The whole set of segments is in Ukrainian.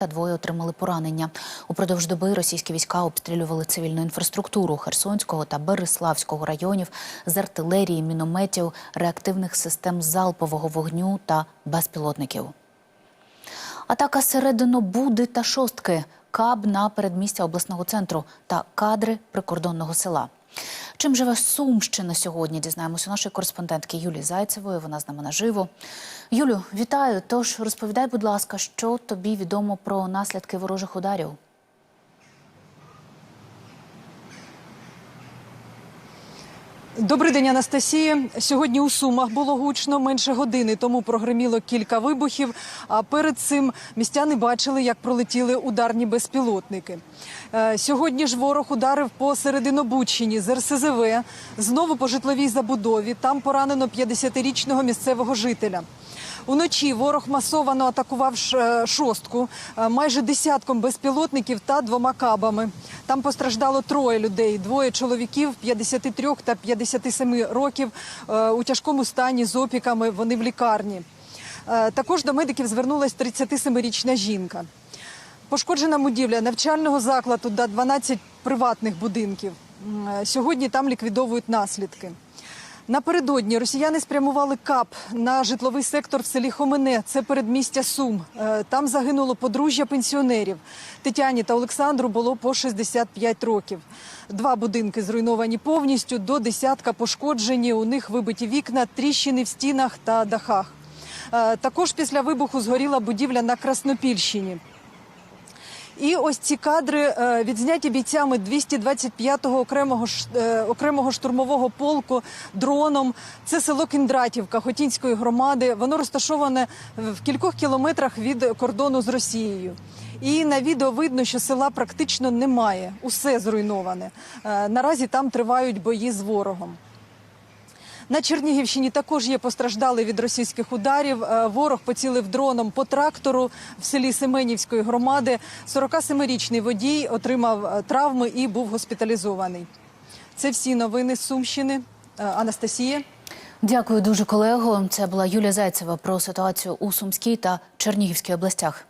та двоє отримали поранення. Упродовж доби російські війська обстрілювали цивільну інфраструктуру Херсонського та Береславського районів з артилерії, мінометів, реактивних систем залпового вогню та безпілотників. Атака середину Буди та Шостки, каб на передмістя обласного центру та кадри прикордонного села. Чим живе Сумщина сьогодні? Дізнаємося нашої кореспондентки Юлії Зайцевої. Вона з нами наживо. Юлю, вітаю. Тож розповідай, будь ласка, що тобі відомо про наслідки ворожих ударів? Добрий день, Анастасія. Сьогодні у Сумах було гучно менше години, тому прогреміло кілька вибухів. А перед цим містяни бачили, як пролетіли ударні безпілотники. Е, Сьогодні ж ворог ударив по Серединобудщині з РСЗВ, знову по житловій забудові. Там поранено 50-річного місцевого жителя. Уночі ворог масовано атакував е, шостку е, майже десятком безпілотників та двома кабами. Там постраждало троє людей: двоє чоловіків 53 та 57 років е, у тяжкому стані з опіками. Вони в лікарні. Також до медиків звернулась 37-річна жінка. Пошкоджена будівля навчального закладу та 12 приватних будинків. Сьогодні там ліквідовують наслідки. Напередодні росіяни спрямували КАП на житловий сектор в селі Хомене. Це передмістя Сум. Е, Там загинуло подружжя пенсіонерів. Тетяні та Олександру було по 65 років. Два будинки зруйновані повністю, до десятка пошкоджені. У них вибиті вікна, тріщини в стінах та дахах. Е, Також після вибуху згоріла будівля на Краснопільщині. І ось ці кадри е, відзняті бійцями 225-го окремого е, окремого штурмового полку дроном. Це село Кіндратівка Хотінської громади. Воно розташоване в кількох кілометрах від кордону з Росією. І на відео видно, що села практично немає. Усе зруйноване. Е, Наразі там тривають бої з ворогом. На Чернігівщині також є постраждали від російських ударів. Е, Ворог поцілив дроном по трактору в селі Семенівської громади. 47-річний водій отримав е, травми і був госпіталізований. Це всі новини з Сумщини. Е, Анастасія. Дякую дуже, колего. Це була Юлія Зайцева про ситуацію у Сумській та Чернігівській областях.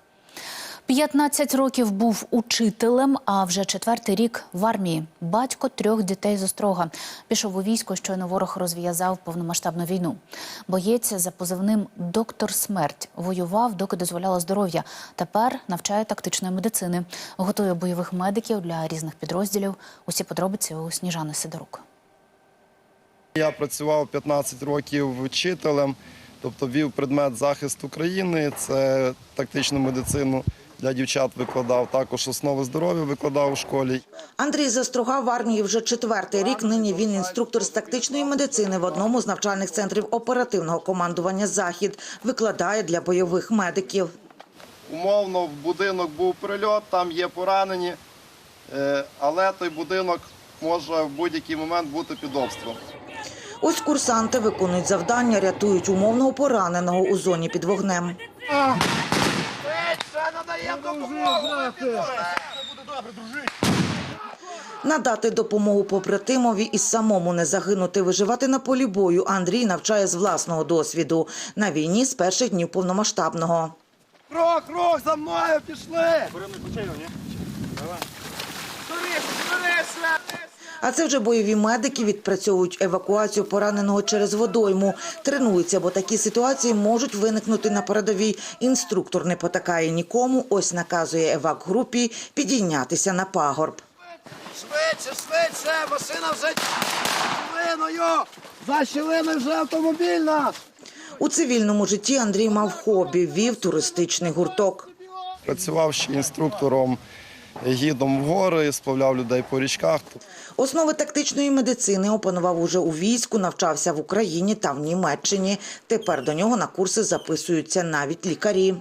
15 років був учителем, а вже четвертий рік в армії. Батько трьох дітей з Острога. Пішов у військо, щойно ворог розв'язав повномасштабну війну. Боєць за позивним Доктор Смерть воював, доки дозволяло здоров'я. Тепер навчає тактичної медицини, готує бойових медиків для різних підрозділів. Усі подробиці у Сніжани Сидорук. Я працював 15 років вчителем, тобто вів предмет захист України, це тактичну медицину для дівчат викладав, також основи здоров'я викладав у школі. Андрій Застрога в армії вже четвертий рік. Нині він інструктор з тактичної медицини в одному з навчальних центрів оперативного командування Захід викладає для бойових медиків. Умовно, в будинок був прильот, там є поранені, е, але той будинок може в будь-який момент бути під обстрілом. Ось курсанти виконують завдання, рятують умовного пораненого у зоні під вогнем. Надати допомогу побратимові і самому не загинути, виживати на полі бою. Андрій навчає з власного досвіду на війні з перших днів повномасштабного. Крок, крок, за мною пішли! А це вже бойові медики відпрацьовують евакуацію пораненого через водойму. Тренуються, бо такі ситуації можуть виникнути на передовій. Інструктор не потакає нікому. Ось наказує евак-групі підійнятися на пагорб. Швидше, швидше, машина вже щілиною! За щілиною вже автомобіль наш! У цивільному житті Андрій мав хобі, вів туристичний гурток. Працював ще інструктором, гідом в гори, сплавляв людей по річках. Основи тактичної медицини опанував уже у війську, навчався в Україні та в Німеччині. Тепер до нього на курси записуються навіть лікарі.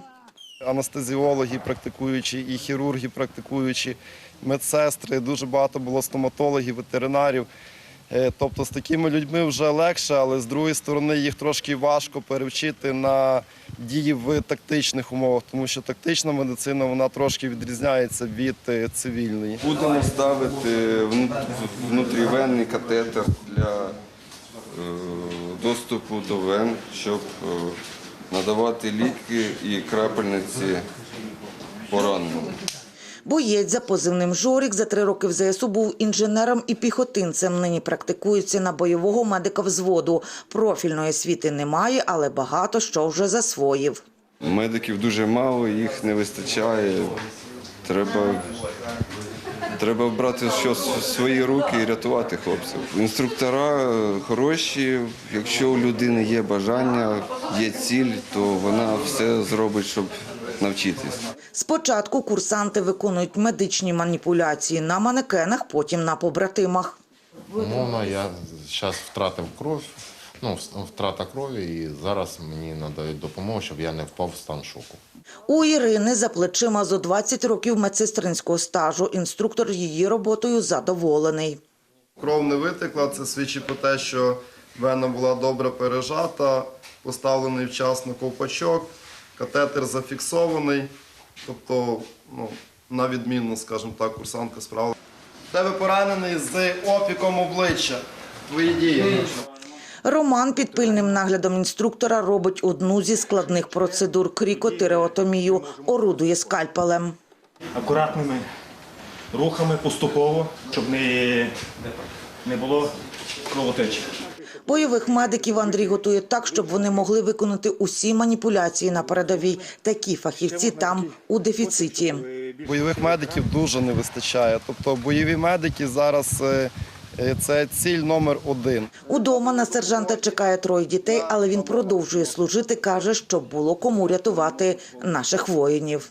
Анестезіологи практикуючі, і хірурги практикуючі, медсестри, дуже багато було стоматологів, ветеринарів. Е, Тобто з такими людьми вже легше, але з другої сторони їх трошки важко перевчити на дії в тактичних умовах, тому що тактична медицина вона трошки відрізняється від е, цивільної. Будемо ставити вну- внутрівенний катетер для е, доступу до вен, щоб надавати ліки і крапельниці пораненому. Боєць за позивним Жорік за три роки в ЗСУ був інженером і піхотинцем. Нині практикується на бойового медика взводу. Профільної освіти немає, але багато що вже засвоїв. Медиків дуже мало, їх не вистачає. Треба, треба брати щось в свої руки і рятувати хлопців. Інструктора хороші. Якщо у людини є бажання, є ціль, то вона все зробить, щоб навчитись. Спочатку курсанти виконують медичні маніпуляції на манекенах, потім на побратимах. Умовно, я зараз втратив кров, ну, втрата крові, і зараз мені надають допомогу, щоб я не впав в стан шоку. У Ірини за плечима зо 20 років медсестринського стажу. Інструктор її роботою задоволений. Кров не витекла, це свідчить про те, що вена була добре пережата, поставлений вчасно ковпачок, катетер зафіксований. Тобто, ну, на відмінно, скажімо так, курсантка справила. Тебе поранений з опіком обличчя. Твої дії. Роман під пильним наглядом інструктора робить одну зі складних процедур крікотиреотомію, орудує скальпелем. акуратними рухами поступово, щоб не, не було кровотечі. Бойових медиків Андрій готує так, щоб вони могли виконати усі маніпуляції на передовій. Такі фахівці там у дефіциті. Бойових медиків дуже не вистачає. Тобто бойові медики зараз е, е, це ціль номер один. Удома на сержанта чекає троє дітей, але він продовжує служити. каже, щоб було кому рятувати наших воїнів.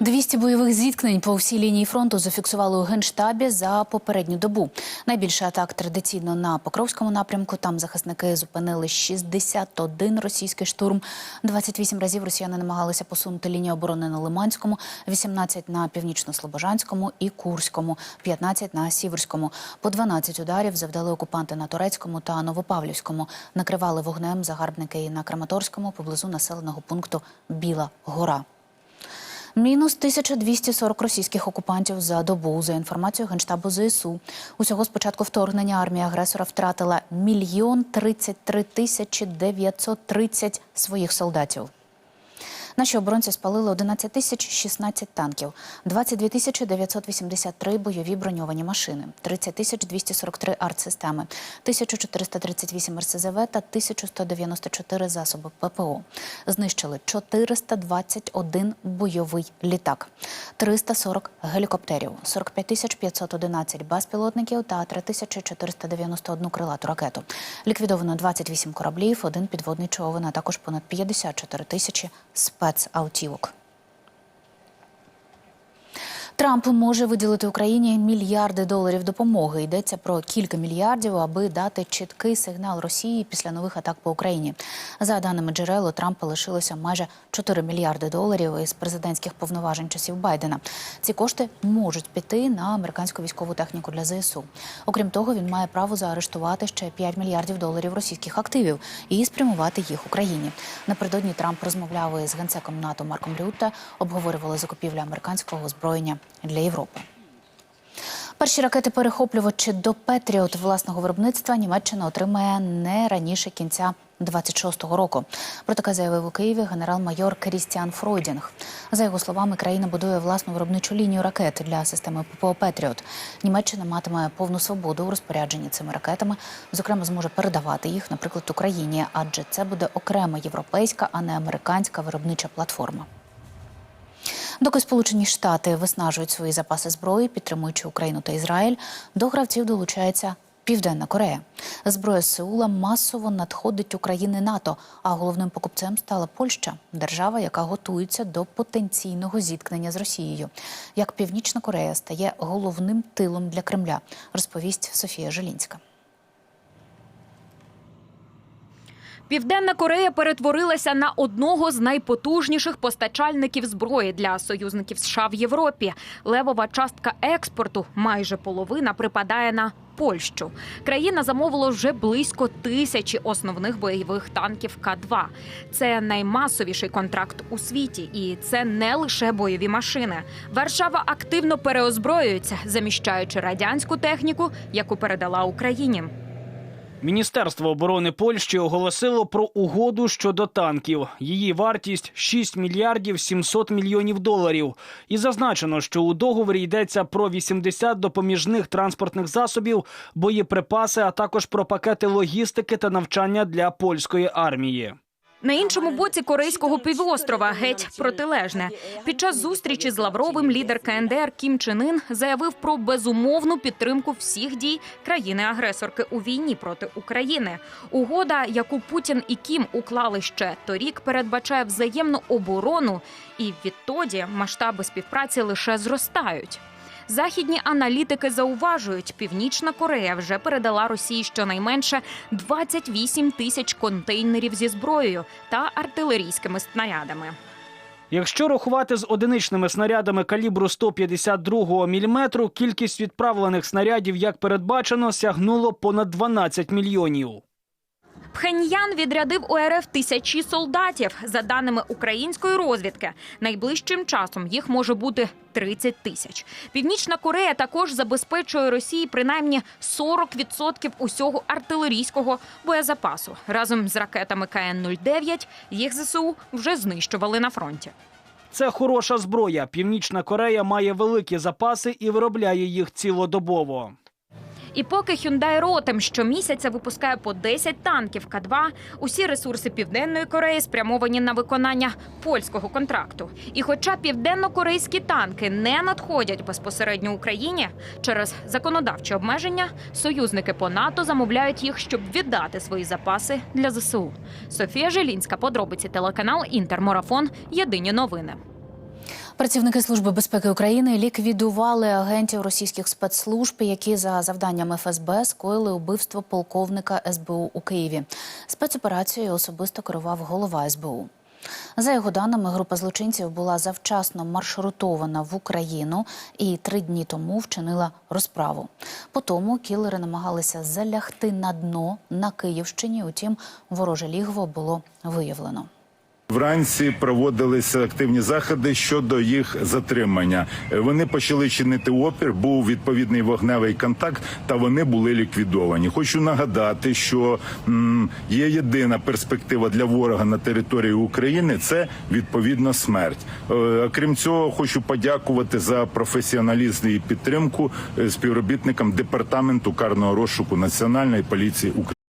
200 бойових зіткнень по всій лінії фронту зафіксували у генштабі за попередню добу. Найбільше атак традиційно на Покровському напрямку. Там захисники зупинили 61 російський штурм. 28 разів росіяни намагалися посунути лінію оборони на Лиманському, 18 на північно-слобожанському і Курському, 15 на Сіверському. По 12 ударів завдали окупанти на Турецькому та Новопавлівському. Накривали вогнем загарбники і на Краматорському поблизу населеного пункту Біла Гора. Мінус 1240 російських окупантів за добу. За інформацією Генштабу ЗСУ. Усього з початку вторгнення армія агресора втратила мільйон 33 тисячі 930 своїх солдатів. Наші оборонці спалили 11 тисяч 16 танків, 22 тисячі 983 бойові броньовані машини, 30 тисяч 243 артсистеми, 1438 РСЗВ та 1194 засоби ППО. Знищили 421 бойовий літак, 340 гелікоптерів, 45 тисяч 511 безпілотників та 3491 крилату ракету. Ліквідовано 28 кораблів, один підводний човен, а також понад 54 тисячі спецавтівок. Трамп може виділити Україні мільярди доларів допомоги. Йдеться про кілька мільярдів, аби дати чіткий сигнал Росії після нових атак по Україні. За даними джерел, Трампа лишилося майже 4 мільярди доларів із президентських повноважень часів Байдена. Ці кошти можуть піти на американську військову техніку для ЗСУ. Окрім того, він має право заарештувати ще 5 мільярдів доларів російських активів і спрямувати їх Україні. Напередодні Трамп розмовляв із генсеком НАТО Марком Рютте, обговорювали закупівлю американського озброєння для Європи. Перші ракети-перехоплювачі до Петріот власного виробництва Німеччина отримає не раніше кінця 26-го року. Про таке заявив у Києві генерал-майор Крістіан Фройдінг. За його словами, країна будує власну виробничу лінію ракет для системи ППО Петріот. Німеччина матиме повну свободу у розпорядженні цими ракетами. Зокрема, зможе передавати їх, наприклад, Україні, адже це буде окрема європейська, а не американська виробнича платформа. Доки Сполучені Штати виснажують свої запаси зброї, підтримуючи Україну та Ізраїль, до гравців долучається Південна Корея. Зброя Сеула масово надходить у країни НАТО, а головним покупцем стала Польща, держава, яка готується до потенційного зіткнення з Росією. Як Північна Корея стає головним тилом для Кремля, розповість Софія Желінська. Південна Корея перетворилася на одного з найпотужніших постачальників зброї для союзників США в Європі. Левова частка експорту, майже половина, припадає на Польщу. Країна замовила вже близько тисячі основних бойових танків К-2. Це наймасовіший контракт у світі, і це не лише бойові машини. Варшава активно переозброюється, заміщаючи радянську техніку, яку передала Україні. Міністерство оборони Польщі оголосило про угоду щодо танків. Її вартість 6 мільярдів 700 мільйонів доларів. І зазначено, що у договорі йдеться про 80 допоміжних транспортних засобів, боєприпаси, а також про пакети логістики та навчання для польської армії. На іншому боці корейського півострова геть протилежне. Під час зустрічі з Лавровим лідер КНДР Кім Чен Ін заявив про безумовну підтримку всіх дій країни-агресорки у війні проти України. Угода, яку Путін і Кім уклали ще торік, передбачає взаємну оборону, і відтоді масштаби співпраці лише зростають. Західні аналітики зауважують, Північна Корея вже передала Росії щонайменше 28 тисяч контейнерів зі зброєю та артилерійськими снарядами. Якщо рахувати з одиничними снарядами калібру 152 мм, кількість відправлених снарядів, як передбачено, сягнуло понад 12 мільйонів. Пхеньян відрядив у РФ тисячі солдатів. За даними української розвідки, найближчим часом їх може бути 30 тисяч. Північна Корея також забезпечує Росії принаймні 40% усього артилерійського боєзапасу. Разом з ракетами КН-09 їх ЗСУ вже знищували на фронті. Це хороша зброя. Північна Корея має великі запаси і виробляє їх цілодобово. І поки Hyundai Rotem щомісяця випускає по 10 танків К-2, усі ресурси Південної Кореї спрямовані на виконання польського контракту. І хоча південно-корейські танки не надходять безпосередньо Україні через законодавчі обмеження, союзники по НАТО замовляють їх, щоб віддати свої запаси для ЗСУ. Софія Желінська, подробиці телеканал Інтермарафон. Єдині новини. Працівники Служби безпеки України ліквідували агентів російських спецслужб, які за завданням ФСБ скоїли убивство полковника СБУ у Києві. Спецоперацією особисто керував голова СБУ. За його даними, група злочинців була завчасно маршрутована в Україну і три дні тому вчинила розправу. По тому кілери намагалися залягти на дно на Київщині. Утім, вороже лігво було виявлено. Вранці проводилися активні заходи щодо їх затримання. Е, Вони почали чинити опір, був відповідний вогневий контакт, та вони були ліквідовані. Хочу нагадати, що є єдина перспектива для ворога на території України це відповідно смерть. Е, Крім цього, хочу подякувати за професіоналізм і підтримку е, співробітникам департаменту карного розшуку Національної поліції України.